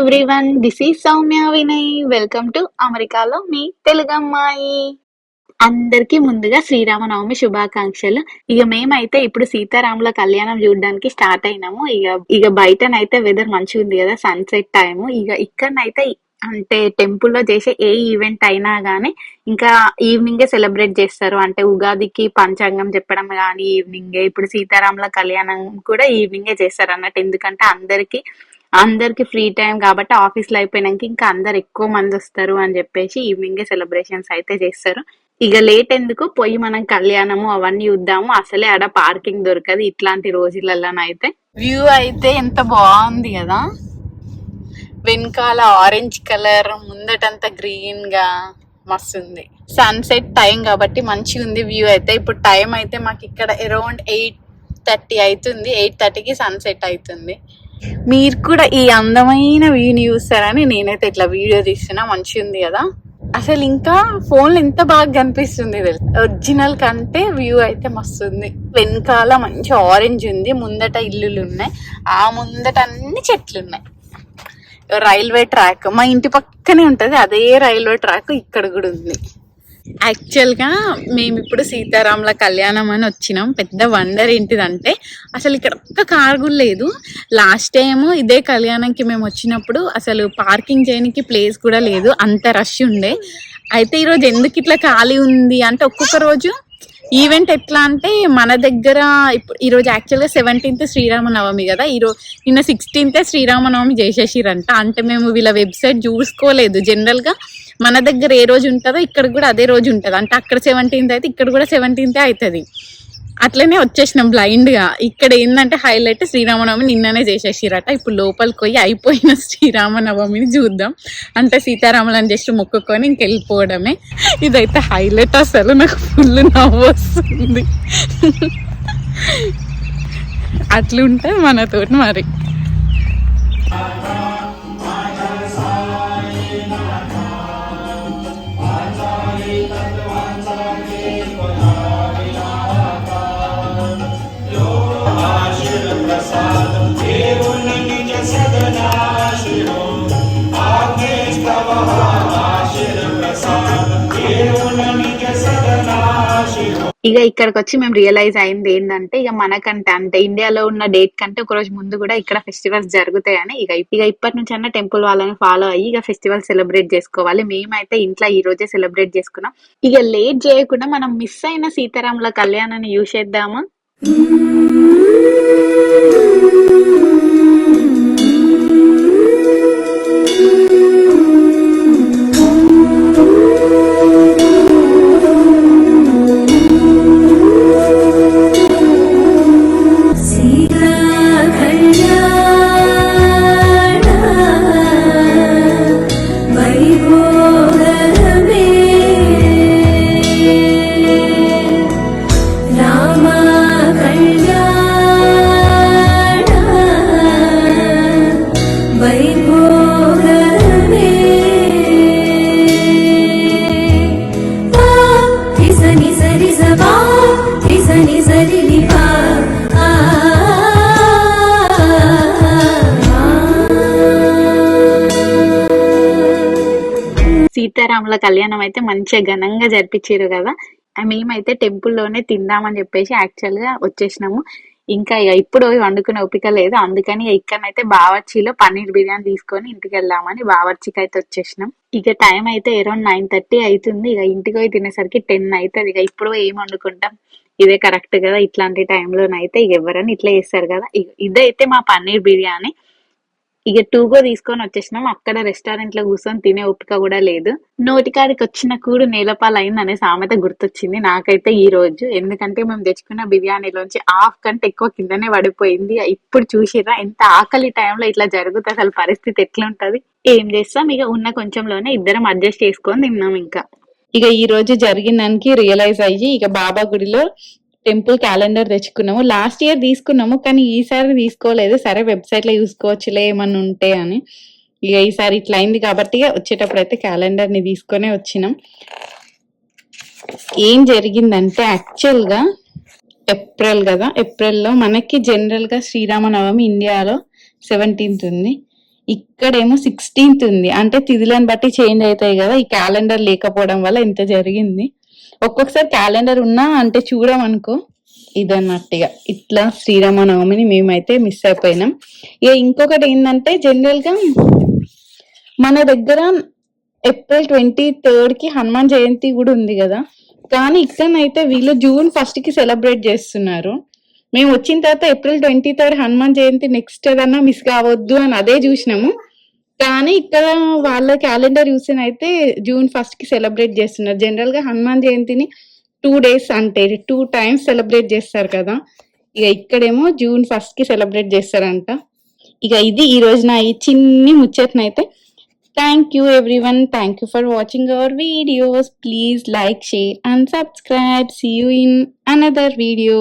Everyone this is Soumya Vinay welcome to అమెరికాలో మీ తెలుగమ్మాయి అందరికీ ముందుగా శ్రీరామనవమి శుభాకాంక్షలు. ఇక మేమైతే ఇప్పుడు సీతారాముల కళ్యాణం చూడడానికి స్టార్ట్ అయినాము. ఇక ఇక బయటనైతే వెదర్ మంచిగా ఉంది కదా సన్సెట్ టైము ఇక ఇక్కడనైతే అంటే టెంపుల్లో చేసే ఏ ఈవెంట్ అయినా గానీ ఇంకా ఈవినింగే సెలబ్రేట్ చేస్తారు. అంటే ఉగాదికి పంచాంగం చెప్పడం కానీ ఈవినింగే ఇప్పుడు సీతారాముల కళ్యాణం కూడా ఈవినింగే చేస్తారు అన్నట్టు ఎందుకంటే అందరికీ అందరికి ఫ్రీ టైం కాబట్టి ఆఫీస్లో అయిపోయినాక ఇంకా అందరు ఎక్కువ మంది వస్తారు అని చెప్పేసి ఈవినింగే సెలబ్రేషన్స్ అయితే చేస్తారు. ఇక లేట్ ఎందుకు? పోయి మనం కళ్యాణము అవన్నీ చూద్దాము. అసలే ఆడ పార్కింగ్ దొరకదు ఇట్లాంటి రోజులలోనైతే వ్యూ అయితే ఎంత బాగుంది కదా? వెనకాల ఆరెంజ్ కలర్ ముందటంతా గ్రీన్గా మస్తుంది. సన్సెట్ టైం కాబట్టి మంచిగా ఉంది వ్యూ అయితే. ఇప్పుడు టైం అయితే మాకు ఇక్కడ అరౌండ్ ఎయిట్ థర్టీ అవుతుంది. ఎయిట్ థర్టీకి సన్సెట్ అవుతుంది. మీరు కూడా ఈ అందమైన వ్యూని చూస్తారని నేనైతే ఇట్లా వీడియో తీస్తున్నా మంచి ఉంది కదా. అసలు ఇంకా ఫోన్ ఎంత బాగా కనిపిస్తుంది ఒరిజినల్ కంటే వ్యూ అయితే మస్తు ఉంది. వెనకాల మంచి ఆరెంజ్ ఉంది ముందట ఇల్లులు ఉన్నాయి ఆ ముందట అన్ని చెట్లు ఉన్నాయి. రైల్వే ట్రాక్ మా ఇంటి పక్కనే ఉంటది అదే రైల్వే ట్రాక్ ఇక్కడ కూడా ఉంది. యాక్చువల్గా మేము ఇప్పుడు సీతారాముల కళ్యాణం అని వచ్చినాం. పెద్ద వండర్ ఏంటిదంటే అసలు ఇక్కడ ఒక్క కార్ కూడా లేదు. లాస్ట్ టైం ఇదే కళ్యాణంకి మేము వచ్చినప్పుడు అసలు పార్కింగ్ చేయడానికి ప్లేస్ కూడా లేదు. అంత రష్ ఉండే. అయితే ఈరోజు ఎందుకు ఇట్లా ఖాళీ ఉంది అంటే ఒక్కొక్క రోజు ఈవెంట్ ఎట్లా అంటే మన దగ్గర ఇప్పుడు ఈరోజు యాక్చువల్గా సెవెంటీన్త్ శ్రీరామనవమి కదా. ఈరోజు నిన్న సిక్స్టీన్త్ శ్రీరామనవమి చేసేసిరంట. అంటే మేము వీళ్ళ వెబ్సైట్ చూసుకోలేదు. జనరల్గా మన దగ్గర ఏ రోజు ఉంటుందో ఇక్కడ కూడా అదే రోజు ఉంటుంది. అంటే అక్కడ సెవెంటీన్త్ అయితే ఇక్కడ కూడా సెవెంటీన్త్ అవుతుంది అట్లనే వచ్చేసినాం బ్లైండ్గా ఇక్కడ ఏంటంటే హైలైట్ శ్రీరామనవమి నిన్ననే చేసేసిరట. ఇప్పుడు లోపలికి పోయి అయిపోయిన శ్రీరామనవమిని చూద్దాం. అంటే సీతారాములని జస్ట్ మొక్కుకొని ఇంకెళ్ళిపోవడమే ఇదైతే హైలైట్ అసలు. నాకు ఫుల్ నవ్వు వస్తుంది. అట్లుంటే మనతోటి మరి. Amen. ఇక ఇక్కడికి వచ్చి మేము రియలైజ్ అయింది ఏంటంటే ఇక మనకంటే అంటే ఇండియాలో ఉన్న డేట్ కంటే ఒక రోజు ముందు కూడా ఇక్కడ ఫెస్టివల్స్ జరుగుతాయని ఇక ఇక ఇప్పటి నుంచి అన్న టెంపుల్ వాళ్ళని ఫాలో అయ్యి ఇక ఫెస్టివల్ సెలబ్రేట్ చేసుకోవాలి. మేమైతే ఇంట్లో ఈ రోజే సెలబ్రేట్ చేసుకున్నాం. ఇక లేట్ చేయకుండా మనం మిస్ అయిన సీతారాముల కళ్యాణాన్ని యూస్ చేద్దామా సీతారాముల కళ్యాణం అయితే మంచిగా ఘనంగా జరిపించారు కదా. మేమైతే టెంపుల్లోనే తిందామని చెప్పేసి యాక్చువల్గా వచ్చేసినాము. ఇంకా ఇక ఇప్పుడు వండుకునే ఓపిక లేదు. అందుకని ఇక్కడైతే బావర్చిలో పన్నీర్ బిర్యానీ తీసుకొని ఇంటికి వెళ్దామని బావర్చికి అయితే వచ్చేసినాం. ఇక టైం అయితే అరౌండ్ నైన్ థర్టీ అవుతుంది. ఇక ఇంటికి పోయి తినేసరికి టెన్ అవుతుంది. ఇక ఇప్పుడు ఏం వండుకుంటాం? ఇదే కరెక్ట్ కదా ఇట్లాంటి టైంలోనైతే ఇక ఇట్లా చేస్తారు కదా. ఇదైతే మా పన్నీర్ బిర్యానీ. ఇక టూగో తీసుకొని వచ్చేసినాం. అక్కడ రెస్టారెంట్లో కూర్చొని తినే ఓపిక కూడా లేదు. నోటికాడికి వచ్చిన కూడు నేలపాలు అయింది అనే సామెత గుర్తొచ్చింది నాకైతే ఈ రోజు. ఎందుకంటే మేము తెచ్చుకున్న బిర్యానీలోంచి హాఫ్ కంటే ఎక్కువ కిందనే పడిపోయింది. ఇప్పుడు చూసిరా ఎంత ఆకలి టైంలో ఇట్లా జరుగుతుంది అసలు పరిస్థితి ఎట్లా ఉంటది ఏం చేస్తాం? ఇక ఉన్న కొంచెంలోనే ఇద్దరం అడ్జస్ట్ చేసుకొని తిన్నాం ఇంకా. ఇక ఈ రోజు జరిగిన దానికి రియలైజ్ అయ్యి ఇక బాబా గుడిలో టెంపుల్ క్యాలెండర్ తెచ్చుకున్నాము. లాస్ట్ ఇయర్ తీసుకున్నాము కానీ ఈసారి తీసుకోలేదు. సరే వెబ్సైట్లో చూసుకోవచ్చులే ఏమన్నా ఉంటే అని. ఇక ఈసారి ఇట్లా అయింది కాబట్టి వచ్చేటప్పుడు అయితే క్యాలెండర్ని తీసుకొనే వచ్చినాం. ఏం జరిగిందంటే యాక్చువల్గా ఏప్రిల్ కదా ఏప్రిల్లో మనకి జనరల్గా శ్రీరామనవమి ఇండియాలో సెవెంటీన్త్ ఉంది. ఇక్కడేమో సిక్స్టీన్త్ ఉంది. అంటే తిథులను బట్టి చేంజ్ అవుతాయి కదా ఈ క్యాలెండర్ లేకపోవడం వల్ల ఇంత జరిగింది. ఒక్కొక్కసారి క్యాలెండర్ ఉన్నా అంటే చూడమనుకో ఇదన్నట్టుగా. ఇట్లా శ్రీరామనవమిని మేమైతే మిస్ అయిపోయినాం. ఇక ఇంకొకటి ఏంటంటే జనరల్గా మన దగ్గర ఏప్రిల్ ట్వంటీ థర్డ్కి హనుమాన్ జయంతి కూడా ఉంది కదా. కానీ ఇక్కడనైతే వీళ్ళు జూన్ ఫస్ట్కి సెలబ్రేట్ చేస్తున్నారు. మేము వచ్చిన తర్వాత April twenty third Hanuman Jayanti next ఏదన్నా మిస్ కావద్దు అని అదే చూసినాము. కానీ ఇక్కడ వాళ్ళ క్యాలెండర్ చూసినైతే జూన్ ఫస్ట్కి సెలబ్రేట్ చేస్తున్నారు. జనరల్గా హనుమాన్ జయంతిని టూ డేస్ అంటే టూ టైమ్స్ సెలబ్రేట్ చేస్తారు కదా. ఇక ఇక్కడేమో జూన్ ఫస్ట్కి సెలబ్రేట్ చేస్తారంట. ఇక ఇది ఈ రోజు నా ఈ చిన్ని ముచ్చట్నైతే thank you everyone. Thank you for watching our videos. Please like share and subscribe. See you in another video